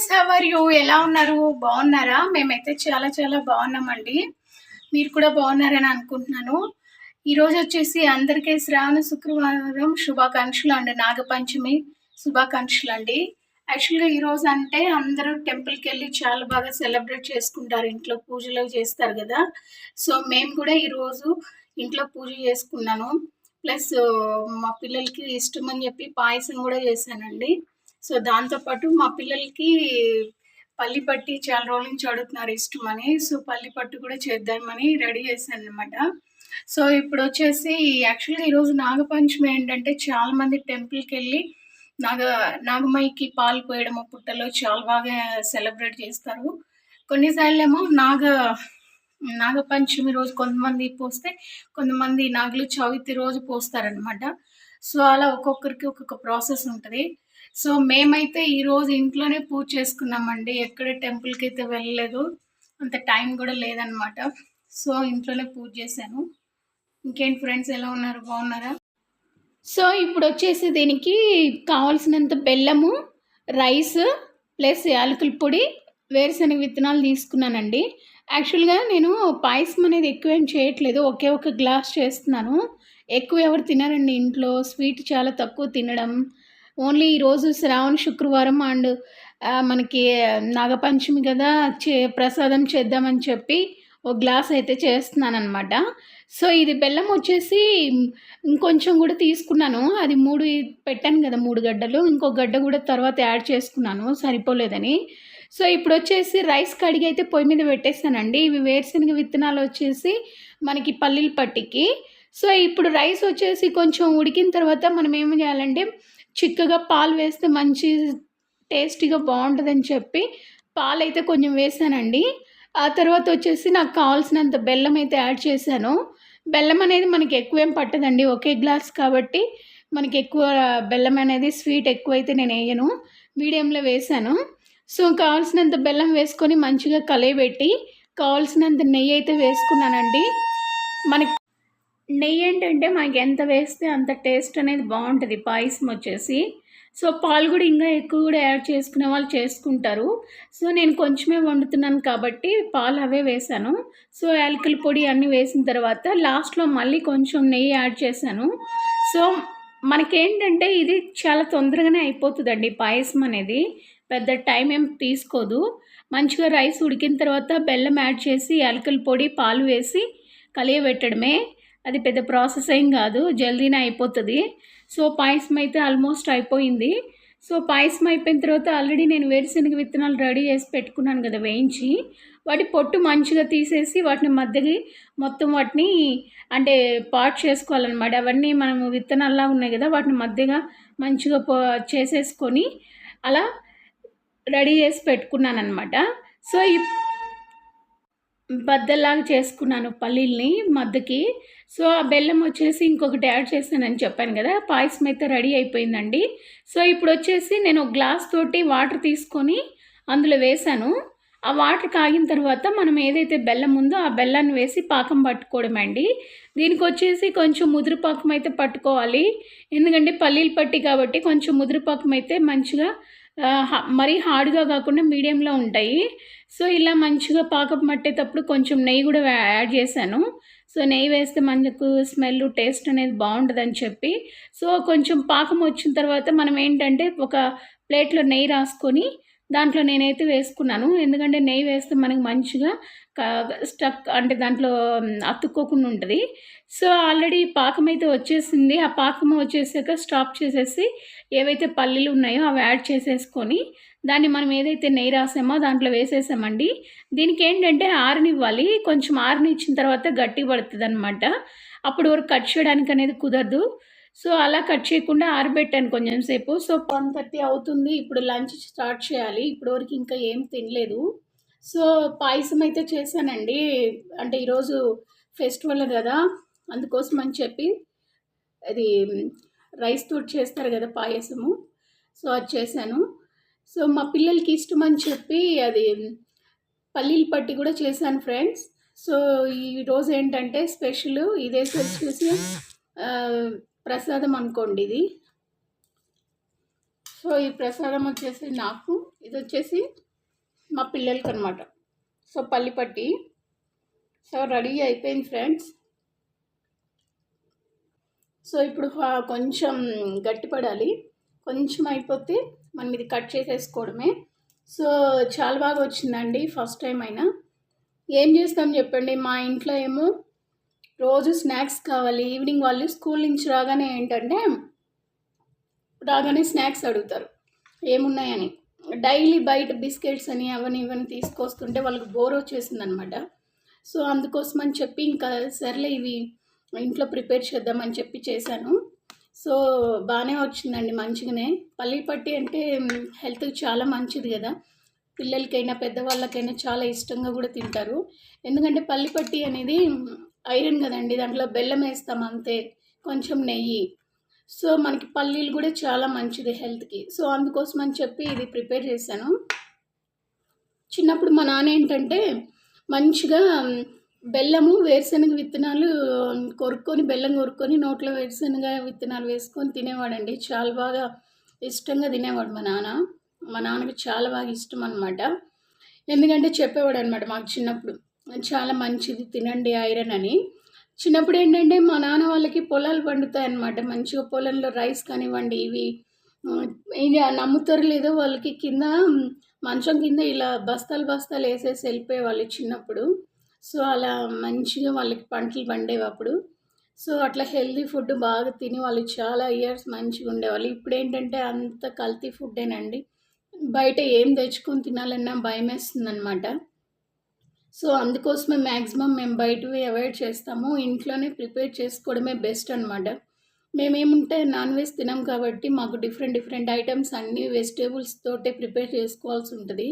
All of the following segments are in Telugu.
ఫ్రెండ్స్ హవర్ యూ ఎలా ఉన్నారు? బాగున్నారా? మేమైతే చాలా చాలా బాగున్నామండి. మీరు కూడా బాగున్నారని అనుకుంటున్నాను. ఈరోజు వచ్చేసి అందరికీ శ్రావణ శుక్రవారం శుభాకాంక్షలు అండి నాగపంచమి శుభాకాంక్షలు అండి యాక్చువల్గా ఈరోజు అంటే అందరూ టెంపుల్కి వెళ్ళి చాలా బాగా సెలబ్రేట్ చేసుకుంటారు. ఇంట్లో పూజలు చేస్తారు కదా. సో మేము కూడా ఈరోజు ఇంట్లో పూజ చేసుకున్నాను. ప్లస్ మా పిల్లలకి ఇష్టం అని చెప్పి పాయసం కూడా చేశానండి. సో దాంతోపాటు మా పిల్లలకి పల్లి పట్టి చాలా రోజుల నుంచి అడుగుతున్నారు ఇష్టమని. సో పల్లి పట్టు కూడా చేద్దామని రెడీ చేశాను అనమాట సో ఇప్పుడు వచ్చేసి యాక్చువల్గా ఈరోజు నాగపంచమి ఏంటంటే చాలా మంది టెంపుల్కి వెళ్ళి నాగ నాగమయ్యకి పాలు పోయడం పుట్టలో చాలా బాగా సెలబ్రేట్ చేస్తారు. కొన్నిసార్లు ఏమో నాగ నాగపంచమి రోజు కొంతమంది పోస్తే కొంతమంది నాగులు చవితి రోజు పోస్తారనమాట సో అలా ఒక్కొక్కరికి ఒక్కొక్క ప్రాసెస్ ఉంటుంది. సో మేమైతే ఈరోజు ఇంట్లోనే పూజ చేసుకున్నామండి. ఎక్కడ టెంపుల్కి అయితే వెళ్ళలేదు. అంత టైం కూడా లేదనమాట సో ఇంట్లోనే పూజ చేశాను. ఇంకేంటి ఫ్రెండ్స్ ఎలా ఉన్నారు? బాగున్నారా? సో ఇప్పుడు వచ్చేసి దీనికి కావాల్సినంత బెల్లము రైస్ ప్లస్ యాలకుల పొడి వేరుశనగ విత్తనాలు తీసుకున్నానండి. యాక్చువల్గా నేను పాయసం అనేది ఎక్కువ ఏం చేయట్లేదు. ఒకే ఒక గ్లాస్ చేస్తున్నాను. ఎక్కువ ఎవరు తినరండి ఇంట్లో. స్వీట్ చాలా తక్కువ తినడం. ఓన్లీ ఈరోజు శ్రావణ శుక్రవారం అండ్ మనకి నాగపంచమి కదా చే ప్రసాదం చేద్దామని చెప్పి ఒక గ్లాస్ అయితే చేస్తున్నాను అనమాట సో ఇది బెల్లం వచ్చేసి ఇంకొంచెం కూడా తీసుకున్నాను. అది మూడు పెట్టాను కదా మూడు గడ్డలు. ఇంకో గడ్డ కూడా తర్వాత యాడ్ చేసుకున్నాను సరిపోలేదని. సో ఇప్పుడు వచ్చేసి రైస్ కడిగి అయితే పొయ్యి మీద పెట్టేస్తానండి. ఇవి వేరుశనగ విత్తనాలు వచ్చేసి మనకి పల్లీల పట్టికి. సో ఇప్పుడు రైస్ వచ్చేసి కొంచెం ఉడికిన తర్వాత మనం ఏం చేయాలంటే చిక్కగా పాలు వేస్తే మంచి టేస్టీగా బాగుంటుందని చెప్పి పాలు అయితే కొంచెం వేసానండి. ఆ తర్వాత వచ్చేసి నాకు కావాల్సినంత బెల్లం అయితే యాడ్ చేశాను. బెల్లం అనేది మనకి ఎక్కువేం పట్టదండి ఒకే గ్లాస్ కాబట్టి మనకి ఎక్కువ బెల్లం అనేది స్వీట్ ఎక్కువైతే నేను వేయను. మీడియంలో వేసాను. సో కావాల్సినంత బెల్లం వేసుకొని మంచిగా కలయబెట్టి కావాల్సినంత నెయ్యి అయితే వేసుకున్నానండి. మనకి నెయ్యి ఏంటంటే మనకి ఎంత వేస్తే అంత టేస్ట్ అనేది బాగుంటుంది. పాయసం వచ్చేసి. సో పాలు కూడా ఇంకా ఎక్కువ కూడా యాడ్ చేసుకునే వాళ్ళు చేసుకుంటారు. సో నేను కొంచెమే వండుతున్నాను కాబట్టి పాలు అవే వేసాను. సో యాలకుల పొడి అన్నీ వేసిన తర్వాత లాస్ట్లో మళ్ళీ కొంచెం నెయ్యి యాడ్ చేశాను. సో మనకేంటంటే ఇది చాలా తొందరగానే అయిపోతుందండి పాయసం అనేది. పెద్ద టైం ఏం తీసుకోదు. మంచిగా రైస్ ఉడికిన తర్వాత బెల్లం యాడ్ చేసి యాలకుల పొడి పాలు వేసి కలియబెట్టడమే. అది పెద్ద ప్రాసెస్ ఏం కాదు జల్దీనే అయిపోతుంది. సో పాయసం అయితే ఆల్మోస్ట్ అయిపోయింది. సో పాయసం అయిపోయిన తర్వాత ఆల్రెడీ నేను వేరుశనగ విత్తనాలు రెడీ చేసి పెట్టుకున్నాను కదా వేయించి. వాటి పొట్టు మంచిగా తీసేసి వాటిని మధ్యకి మొత్తం వాటిని అంటే పాట్ చేసుకోవాలన్నమాట. అవన్నీ మనము విత్తనాల్లా ఉన్నాయి కదా వాటిని మధ్యగా మంచిగా చేసేసుకొని అలా రెడీ చేసి పెట్టుకున్నాను అనమాట సో ఈ బద్దలాగా చేసుకున్నాను పల్లీల్ని మద్దకి సో ఆ బెల్లం వచ్చేసి ఇంకొకటి యాడ్ చేశానని చెప్పాను కదా పాయసం అయితే రెడీ అయిపోయిందండి. సో ఇప్పుడు వచ్చేసి నేను గ్లాస్ తోటి వాటర్ తీసుకొని అందులో వేసాను ఆ వాటర్ కాగిన తర్వాత మనం ఏదైతే బెల్లం ఉందో ఆ బెల్లాన్ని వేసి పాకం పట్టుకోవడం అండి దీనికి వచ్చేసి కొంచెం ముదురు పాకం అయితే పట్టుకోవాలి. ఎందుకంటే పల్లీలు పట్టి కాబట్టి కొంచెం ముదురు పాకం అయితే మంచిగా మరీ హార్డ్గా కాకుండా మీడియంలో ఉంటాయి. సో ఇలా మంచిగా పాకం పట్టేటప్పుడు కొంచెం నెయ్యి కూడా యాడ్ చేశాను. సో నెయ్యి వేస్తే మనకు స్మెల్ టేస్ట్ అనేది బాగుంటుందని చెప్పి. సో కొంచెం పాకం వచ్చిన తర్వాత మనం ఏంటంటే ఒక ప్లేట్లో నెయ్యి రాసుకొని దాంట్లో నేనైతే వేసుకున్నాను. ఎందుకంటే నెయ్యి వేస్తే మనకి మంచిగా స్టక్ అంటే దాంట్లో అతుక్కోకుండా ఉంటుంది. సో ఆల్రెడీ పాకం అయితే వచ్చేసింది. ఆ పాకం వచ్చేసాక స్టాప్ చేసేసి ఏవైతే పల్లీలు ఉన్నాయో అవి యాడ్ చేసేసుకొని దాన్ని మనం ఏదైతే నెయ్యి రాసామో దాంట్లో వేసేసామండి. దీనికి ఏంటంటే ఆరనివ్వాలి. కొంచెం ఆరనిచ్చిన తర్వాత గట్టి పడుతుంది అనమాట అప్పుడు వరకు కట్ చేయడానికి అనేది కుదరదు. సో అలా కట్ చేయకుండా ఆరబెట్టాను కొంచెం సేపు. సో వన్ థర్టీ అవుతుంది. ఇప్పుడు లంచ్ స్టార్ట్ చేయాలి. ఇప్పుడు వరకు ఇంకా ఏం తినలేదు. సో పాయసం అయితే చేశానండి. అంటే ఈరోజు ఫెస్టివల్ కదా. అందుకోసం అని చెప్పి అది రైస్ తోటి చేస్తారు కదా పాయసము. సో అది చేశాను. సో మా పిల్లలకి ఇష్టం అని చెప్పి అది పల్లీలు పట్టి కూడా చేశాను ఫ్రెండ్స్. సో ఈరోజు ఏంటంటే స్పెషల్ ఇదే వచ్చేసి ప్రసాదం అనుకోండి ఇది. సో ఈ ప్రసాదం వచ్చేసి నాకు ఇది వచ్చేసి మా పిల్లలకి అనమాట సో పల్లిపట్టి సో రెడీ అయిపోయింది ఫ్రెండ్స్. సో ఇప్పుడు కొంచెం గట్టిపడాలి. కొంచెం అయిపోతే మనం ఇది కట్ చేసేసుకోవడమే. సో చాలా బాగా వచ్చిందండి ఫస్ట్ టైం అయినా. ఏం చేస్తాం చెప్పండి? మా ఇంట్లో ఏమో రోజు స్నాక్స్ కావాలి ఈవినింగ్ వాళ్ళు స్కూల్ నుంచి రాగానే ఏంటంటే రాగానే స్నాక్స్ అడుగుతారు. ఏమున్నాయని. డైలీ బయట బిస్కెట్స్ అని అవని ఇవని తీసుకొస్తుంటే వాళ్ళకి బోర్ వచ్చేసింది అనమాట సో అందుకోసం అని చెప్పి ఇంకా సర్లే ఇవి ఇంట్లో ప్రిపేర్ చేద్దామని చెప్పి చేశాను. సో బాగానే వచ్చిందండి మంచిగానే. పల్లి పట్టి అంటే హెల్త్కి చాలా మంచిది కదా. పిల్లలకైనా పెద్దవాళ్ళకైనా చాలా ఇష్టంగా కూడా తింటారు. ఎందుకంటే పల్లి పట్టి అనేది ఐరన్ కదండి దాంట్లో బెల్లం వేస్తాం అంతే కొంచెం నెయ్యి. సో మనకి పల్లీలు కూడా చాలా మంచిది హెల్త్కి. సో అందుకోసం అని చెప్పి ఇది ప్రిపేర్ చేశాను. చిన్నప్పుడు మా నాన్న ఏంటంటే మంచిగా బెల్లము వేరుశనగ విత్తనాలు కొరుక్కొని బెల్లం కొరుక్కొని నోట్లో వేరుశనగ విత్తనాలు వేసుకొని తినేవాడండి. చాలా బాగా ఇష్టంగా తినేవాడు మా నాన్న. మా నాన్నకి చాలా బాగా ఇష్టం అనమాట ఎందుకంటే చెప్పేవాడు అనమాట మాకు చిన్నప్పుడు. చాలా మంచిది తినండి ఐరన్ అని. చిన్నప్పుడు ఏంటంటే మా నాన్న వాళ్ళకి పొలాలు పండుతాయి అన్నమాట మంచిగా పొలంలో రైస్ కానివ్వండి ఇవి ఆ, నమ్ముతారు లేదో వాళ్ళకి కింద మంచం కింద ఇలా బస్తాలు బస్తాలు వేసేసి వెళ్ళిపోయేవాళ్ళు చిన్నప్పుడు. సో అలా మంచిగా వాళ్ళకి పంటలు పండేవి అప్పుడు. సో అట్లా హెల్తీ ఫుడ్ బాగా తిని వాళ్ళు చాలా ఇయర్స్ మంచిగా ఉండేవాళ్ళు. ఇప్పుడు ఏంటంటే అంత కల్తీ ఫుడ్డేనండి. బయట ఏం తెచ్చుకొని తినాలన్నా భయం వేస్తుంది అనమాట సో అందుకోసమే మ్యాక్సిమం మేము బయటవి అవాయిడ్ చేస్తాము. ఇంట్లోనే ప్రిపేర్ చేసుకోవడమే బెస్ట్ అనమాట మేమేముంటే నాన్ వెజ్ తినాం కాబట్టి మాకు డిఫరెంట్ డిఫరెంట్ ఐటమ్స్ అన్ని వెజిటేబుల్స్ తోటే ప్రిపేర్ చేసుకోవాల్సి ఉంటుంది.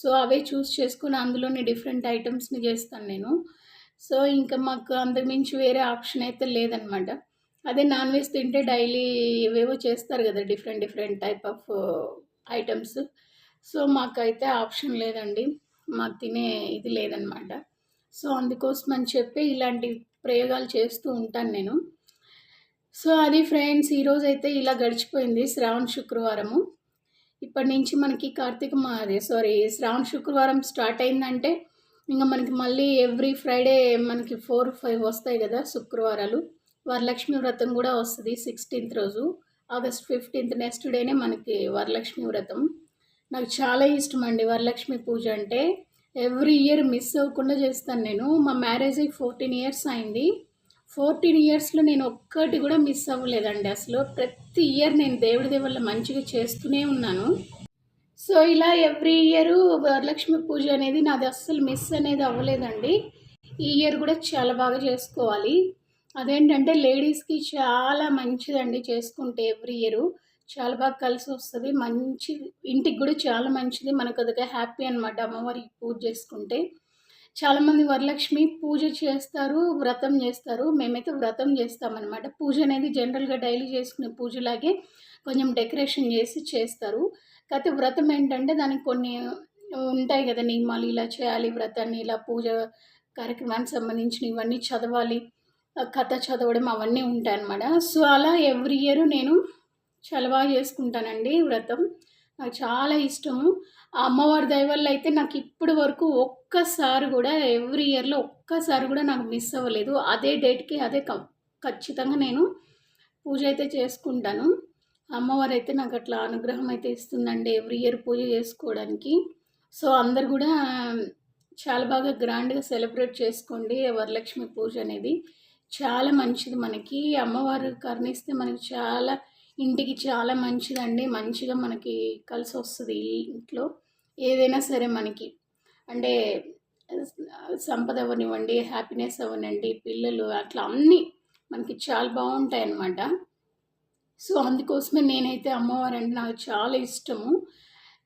సో అవే చూస్ చేసుకుని అందులోనే డిఫరెంట్ ఐటమ్స్ని చేస్తాను నేను. సో ఇంకా మాకు అంతకుమించి వేరే ఆప్షన్ అయితే లేదనమాట అదే నాన్ వెజ్ తింటే డైలీ ఏవేవో చేస్తారు కదా different different type of items. So మాకైతే ఆప్షన్ లేదండి. మాకు తినే ఇది లేదనమాట. సో అందుకోసం అని చెప్పి ఇలాంటి ప్రయోగాలు చేస్తూ ఉంటాను నేను. సో అది ఫ్రెండ్స్ ఈరోజు అయితే ఇలా గడిచిపోయింది శ్రావణ శుక్రవారము. ఇప్పటి నుంచి మనకి కార్తీక మా అదే సారీ శ్రావణ శుక్రవారం స్టార్ట్ అయిందంటే ఇంకా మనకి మళ్ళీ ఎవ్రీ ఫ్రైడే మనకి ఫోర్ ఫైవ్ వస్తాయి కదా శుక్రవారాలు. వరలక్ష్మి వ్రతం కూడా వస్తుంది సిక్స్టీన్త్ రోజు. ఆగస్ట్ ఫిఫ్టీన్త్ నెక్స్ట్ డేనే మనకి వరలక్ష్మి వ్రతం. నాకు చాలా ఇష్టం అండి వరలక్ష్మి పూజ అంటే. ఎవ్రీ ఇయర్ మిస్ అవ్వకుండా చేస్తాను నేను. మా మ్యారేజ్ అయ్యి ఫోర్టీన్ ఇయర్స్ అయింది. ఫోర్టీన్ ఇయర్స్లో నేను ఒక్కటి కూడా మిస్ అవ్వలేదండి అసలు. ప్రతి ఇయర్ నేను దేవుడి దేవుళ్ళ మంచిగా చేస్తూనే ఉన్నాను. సో ఇలా ఎవ్రీ ఇయర్ వరలక్ష్మి పూజ అనేది నాది అస్సలు మిస్ అనేది అవ్వలేదండి. ఈ ఇయర్ కూడా చాలా బాగా చేసుకోవాలి. అదేంటంటే లేడీస్కి చాలా మంచిదండి చేసుకుంటే ఎవ్రీ ఇయర్. చాలా బాగా కలిసి వస్తుంది. మంచి ఇంటికి కూడా చాలా మంచిది. మనకు అదొక హ్యాపీ అనమాట అమ్మవారికి పూజ చేసుకుంటే. చాలామంది వరలక్ష్మి పూజ చేస్తారు వ్రతం చేస్తారు. మేమైతే వ్రతం చేస్తామన్నమాట. పూజ అనేది జనరల్గా డైలీ చేసుకునే పూజలాగే కొంచెం డెకరేషన్ చేసి చేస్తారు. కాకపోతే వ్రతం ఏంటంటే దానికి కొన్ని ఉంటాయి కదా నియమాలు. ఇలా చేయాలి వ్రతాన్ని ఇలా పూజ కార్యక్రమానికి సంబంధించిన ఇవన్నీ చదవాలి. కథ చదవడం అవన్నీ ఉంటాయి అన్నమాట సో అలా ఎవ్రీ ఇయర్ నేను చలవా చేసుకుంటానండి వ్రతం. నాకు చాలా ఇష్టము ఆ అమ్మవారి దయ వల్ల అయితే నాకు ఇప్పటి వరకు ఒక్కసారి కూడా ఎవ్రీ ఇయర్లో ఒక్కసారి కూడా నాకు మిస్ అవ్వలేదు. అదే డేట్కి అదే క- ఖచ్చితంగా నేను పూజ అయితే చేసుకుంటాను. అమ్మవారు అయితే నాకు అట్లా అనుగ్రహం అయితే ఇస్తుందండి ఎవ్రీ ఇయర్ పూజ చేసుకోవడానికి. సో అందరు కూడా చాలా బాగా గ్రాండ్గా సెలబ్రేట్ చేసుకోండి వరలక్ష్మి పూజ అనేది. చాలా మంచిది మనకి. అమ్మవారు కరుణిస్తే మనకి చాలా ఇంటికి చాలా మంచిదండి. మంచిగా మనకి కలిసి వస్తుంది ఇంట్లో. ఏదైనా సరే మనకి. అంటే సంపద అవ్వనివ్వండి హ్యాపీనెస్ అవ్వనండి పిల్లలు అట్లా అన్నీ మనకి చాలా బాగుంటాయి అన్నమాట సో అందుకోసమే నేనైతే అమ్మవారు అంటే నాకు చాలా ఇష్టము.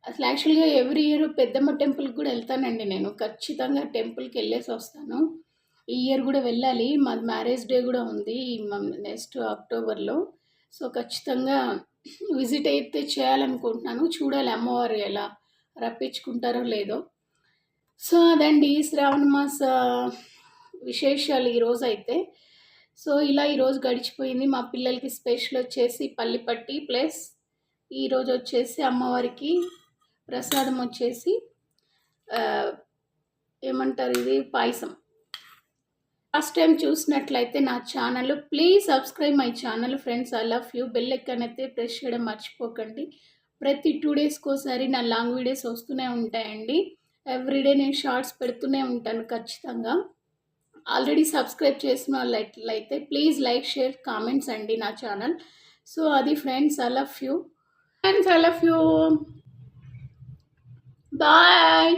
అసలు యాక్చువల్గా ఎవ్రీ ఇయర్ పెద్దమ్మ టెంపుల్కి కూడా వెళ్తానండి నేను. ఖచ్చితంగా టెంపుల్కి వెళ్ళేసి వస్తాను. ఈ ఇయర్ కూడా వెళ్ళాలి. మాది మ్యారేజ్ డే కూడా ఉంది నెక్స్ట్ అక్టోబర్లో. సో ఖచ్చితంగా విజిట్ అయితే చేయాలనుకుంటున్నాను. చూడాలి అమ్మవారు ఎలా రప్పించుకుంటారో లేదో. సో అదండి శ్రావణ మాస విశేషాలు ఈరోజు అయితే. సో ఇలా ఈరోజు గడిచిపోయింది. మా పిల్లలకి స్పెషల్ వచ్చేసి పల్లిపట్టి ప్లస్ ఈరోజు వచ్చేసి అమ్మవారికి ప్రసాదం వచ్చేసి ఏమంటారు ఇది? పాయసం. ఫస్ట్ టైం చూసినట్లయితే నా channel. Please subscribe my channel friends. I love you. Bell ఎక్కనైతే press చేయడం మర్చిపోకండి. ప్రతి టూ డేస్కి ఒకసారి నా లాంగ్ వీడియోస్ వస్తూనే ఉంటాయండి. ఎవ్రీడే నేను షార్ట్స్ పెడుతూనే ఉంటాను ఖచ్చితంగా. ఆల్రెడీ సబ్స్క్రైబ్ చేసిన వాళ్ళట్లయితే ప్లీజ్ లైక్ షేర్ కామెంట్స్ అండి నా ఛానల్. సో అది friends I love you. Friends I love you. Bye.